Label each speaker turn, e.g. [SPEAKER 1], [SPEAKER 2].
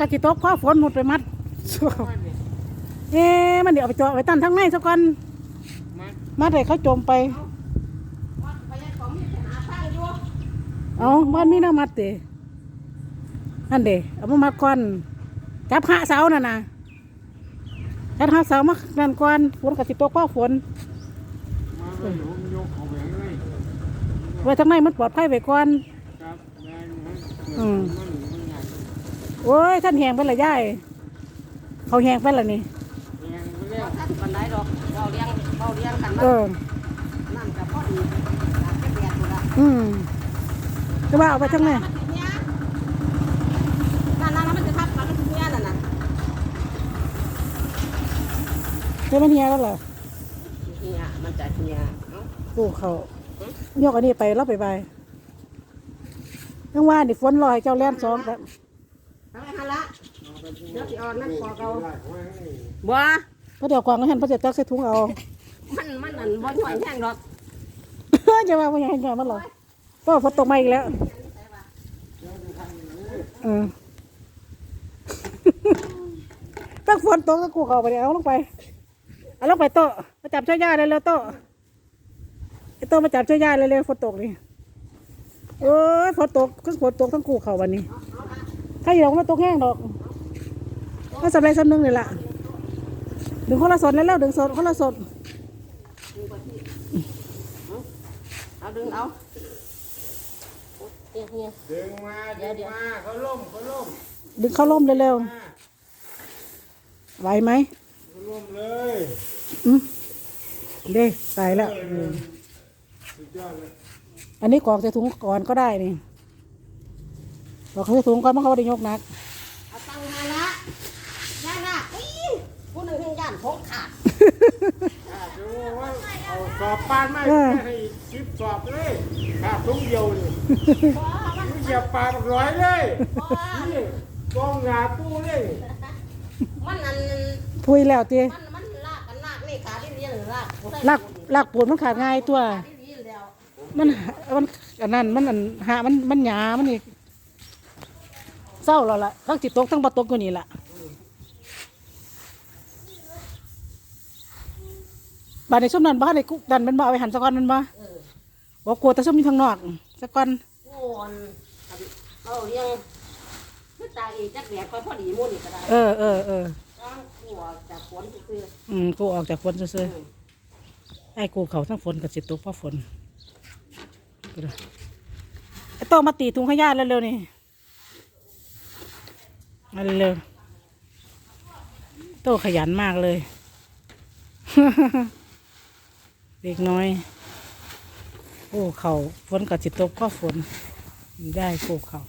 [SPEAKER 1] กับจิตกพอฝนหมดไปมัด เอ๊ะมันเดี๋ยวเอาไปเจาะไว้ตั้นทั้งในซะก่อน
[SPEAKER 2] มา
[SPEAKER 1] มัดให้เขาจมไป เอามันมีแน้ำมัดเตนั่นเดเอามามัดก่อนจับหาเสาน่ะนะจับหาเสามานั่นก่อนฝนกับจิตกพอฝน
[SPEAKER 2] มาเลยผมยกเขาแหวนเลย
[SPEAKER 1] ไว้ทั้งในมันปลอดภัยไว้ก่อน
[SPEAKER 2] ครับแรงนะ
[SPEAKER 1] อืม
[SPEAKER 2] มันมันใหญ่
[SPEAKER 1] โอ้ยท่านแหงไปละย่ายเขาแหงไปละนี่
[SPEAKER 2] แรงไปแล้ว
[SPEAKER 3] ท่านปันไดดอกเราเลี้ยงเราเลี้ยงกัน
[SPEAKER 1] เอ
[SPEAKER 3] มา
[SPEAKER 1] อ
[SPEAKER 3] นั่นกับพ่อดีอยากจะแดดอยู่ละ
[SPEAKER 1] อืมก็ว่าเอาไปทั้งใน
[SPEAKER 3] มันถึงเนี้ยนั่นนั่นมันจะทับกันมันถึงเนี้ยนั่นน่ะ
[SPEAKER 1] เจ้ามันเฮียแล้วเหรอ
[SPEAKER 3] เนี้ยมันจะเนี้ยเอ้า
[SPEAKER 1] ปลูกเขาโยกอันนี้ไปแล้วไปไปยังว่านี่ฝนลอยเจ้าแล่นสองแบบ
[SPEAKER 3] เอาไปหันละเดี๋ยวสิเออนนั่นคอเก่า
[SPEAKER 2] หลายคนนี่
[SPEAKER 3] บัว
[SPEAKER 1] พอเดี๋ยวกวางก็เห็นพอจะตักใส่ถุงเอา
[SPEAKER 3] มันมันอันบ่หน่อยแห้งดอก
[SPEAKER 1] จะว่าไม่ยังไงมันหรอก็ฝนตกมาอีกแล้วอืมตั้งฝนตกตั้งกูเขาไปเดี๋ยวเอาลงไปเอาลงไปโต๊ะมาจับช่วยย่าเลยเร็วๆโต๊ะไอ้โต๊ะมาจับช่วยย่าเลยเร็วๆฝนตกนี่โอ้ยฝนตกทั้งฝนตกทั้งกูเขาวันนี้ ถ้าอยู่มาตกแห้งดอกก็สำเร็จสำนึงเลยล่ะดึงคนละสดแล้วแล้วดึงสดคนละสด
[SPEAKER 3] เอาดึงเอาเฮียเฮีย
[SPEAKER 2] ดึงมาดึงมาเขาล่มเขาล่ม
[SPEAKER 1] ดึงเข้าร่มเร็ว
[SPEAKER 2] มา
[SPEAKER 1] ๆไหวไหม
[SPEAKER 2] เขาล่มเลย
[SPEAKER 1] อืมเด้ตายแล้ว
[SPEAKER 2] สุดยอดเลย
[SPEAKER 1] อันนี้กรอกใส่ถุงก่อนก็ได้นี่ กรอกใส่ถุงก่อนเพราะเขาไม่ได้ยกหนัก
[SPEAKER 3] เอาตังค์มาละย่าละอีผู้หนึ่งให้ย่านพกขาด
[SPEAKER 2] อ่าจะว่าเอาสอบปานมาให้สิบสอบเลยขาดทุกเดียวเลยมึงเหยียบปากร้อยเลยนี่กองงาปูเลย
[SPEAKER 3] มันอัน
[SPEAKER 1] พุยแล้วตี
[SPEAKER 3] มันมันลากกันลากนี่ขาที่เรียนหรือลาก
[SPEAKER 1] ลากลากปูนมันขาดง่ายตัว
[SPEAKER 3] ที่เรียนแล้ว
[SPEAKER 1] มันมันอันนั้นมันอันหามันมันหยามันอีก เศร้าแล้วล่ะทั้งจิตตกทั้งบะตกอยู่นี่แหละบาดในช่วงนั้นบ้านในกุ๊กดันมันบ่เอาไปหันสะก้อนมันบ่
[SPEAKER 3] เออ
[SPEAKER 1] บอกกลัวแต่ช่วงนี้ทางนอกสะก้อน
[SPEAKER 3] โอนเราเรียงคือตาอีจักแหลกก็พอดีมุ่นอีกก็ได้
[SPEAKER 1] เออเออเออ
[SPEAKER 3] ต้องขัวจากฝนคือ
[SPEAKER 1] อืมกูออกจากฝนซื่อๆไอ้กูเขาทั้งฝนกับสิตกเพราะฝนดูดิไอ้โตมาตีถุงขยะเร็วๆนี่ มาเร็วๆโตขยันมากเลย เด็กน้อย โอ้เขาฝนกับสิตกเพราะฝนได้กูเขา